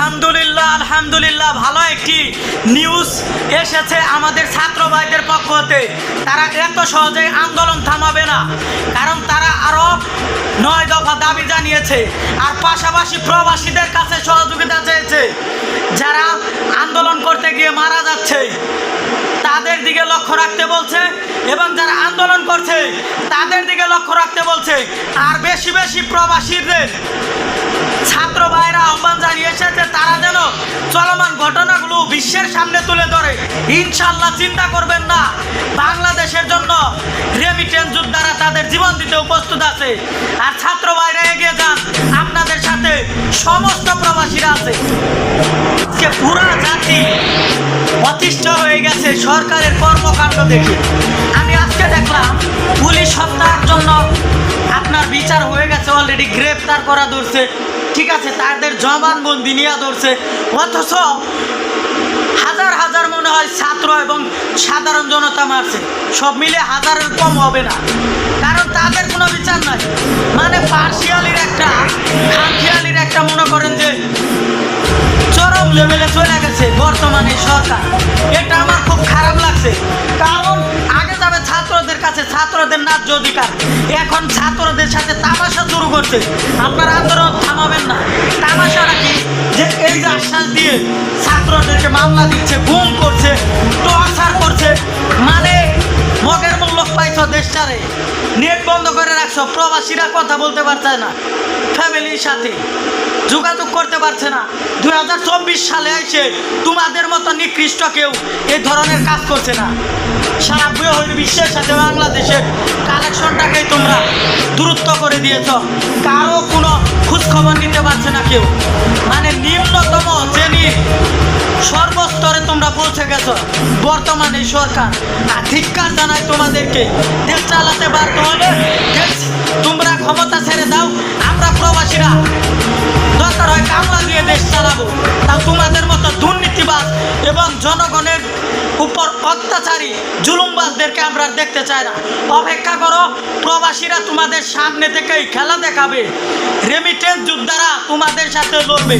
আলহামদুলিল্লাহ আলহামদুলিল্লাহ, ভালো একটি নিউজ এসেছে আমাদের ছাত্র ভাইদের পক্ষ হতে। তারা এত সহজে আন্দোলন থামাবে না, কারণ তারা আরও নয় দফা দাবি জানিয়েছে, আর পাশাপাশি প্রবাসীদের কাছে সহযোগিতা চেয়েছে। যারা আন্দোলন করতে গিয়ে মারা যাচ্ছে, তাদের দিকে লক্ষ্য রাখতে বলছে, এবং যারা আন্দোলন করছে, তাদের দিকে লক্ষ্য রাখতে বলছে। আর বেশি বেশি প্রবাসীদের, ছাত্র ভাইরা আহ্বান জানিয়েছে যে তারা যেন চলমান ঘটনাগুলো বিশ্বের সামনে তুলে ধরে। ইনশাল্লাহ চিন্তা করবেন না। বাংলাদেশের জন্য রেমিটেন্স যোদ্ধারা তাদের জীবন দিতে প্রস্তুত আছে। আর ছাত্র ভাইরা এগিয়ে যান। আপনাদের সাথে সমস্ত প্রবাসীরা আছে। আজকে পুরা জাতি অতিষ্ঠ হয়ে গেছে সরকারের কর্মকাণ্ড দেখে। আমি আজকে দেখলাম পুলিশ হত্যার জন্য আপনার বিচার হয়ে গেছে অলরেডি গ্রেপ্তার করা ধরছে। ঠিক আছে, তাদের জবানবন্দি নিয়ে ধরছে। অথচ হাজার হাজার মনে হয় ছাত্র এবং সাধারণ জনতা মারছে। সব মিলে হাজারের কম হবে না। কারণ তাদের কোনো বিচার নাই। মানে পার্সিয়ালির একটা, খামখেয়ালির একটা মনে করেন যে চরম লেভেলে চলে গেছে বর্তমানে সরকার। এটা আমার ন্যায্য অধিকার এখন ছাত্রদের সাথে তামাশা শুরু করছে, আপনারা আন্দোলন থামাবেন না। তামাশাটা কি যে এই যে আশ্বাস দিয়ে ছাত্রদেরকে মামলা দিচ্ছে, গুম করছে, টর্চার করছে। মানে মগের মূল্য পাইছো দেশটারে। নেট বন্ধ করে রাখছো, প্রবাসীরা কথা বলতে পারছে না। ফ্যামিলির সাথে। যোগাযোগ করতে পারছে না। দুই হাজার চব্বিশ সালে এসে তোমাদের মতো নিকৃষ্ট কেউ এই ধরনের কাজ করছে না। সারা বৃহৎ বিশ্বের সাথে বাংলাদেশের কালেকশনটাকেই তোমরা দূরত্ব করে দিয়েছ। কারও কোনো খোঁজখবর নিতে পারছে না কেউ। মানে নিম্নতম শ্রেণির সর্বস্তরে তোমরা পৌঁছে গেছো বর্তমানে সরকার। আর ধিক্কার জানাই তোমাদেরকে, দেশ চালাতে বাধ্য হলে তোমরা ক্ষমতা ছেড়ে দাও, আমরা প্রবাসীরা দরকার কামলা দিয়ে দেশ চালাবো। তা তোমাদের মতো দুর্নীতিবাজ এবং জনগণের উপর অত্যাচারী জুলুমবাজদেরকে আমরা দেখতে চাই না। অপেক্ষা করো, প্রবাসীরা তোমাদের সামনে থেকেই খেলা দেখাবে। রেমিটেন্স যোদ্ধারা তোমাদের সাথে লড়বে।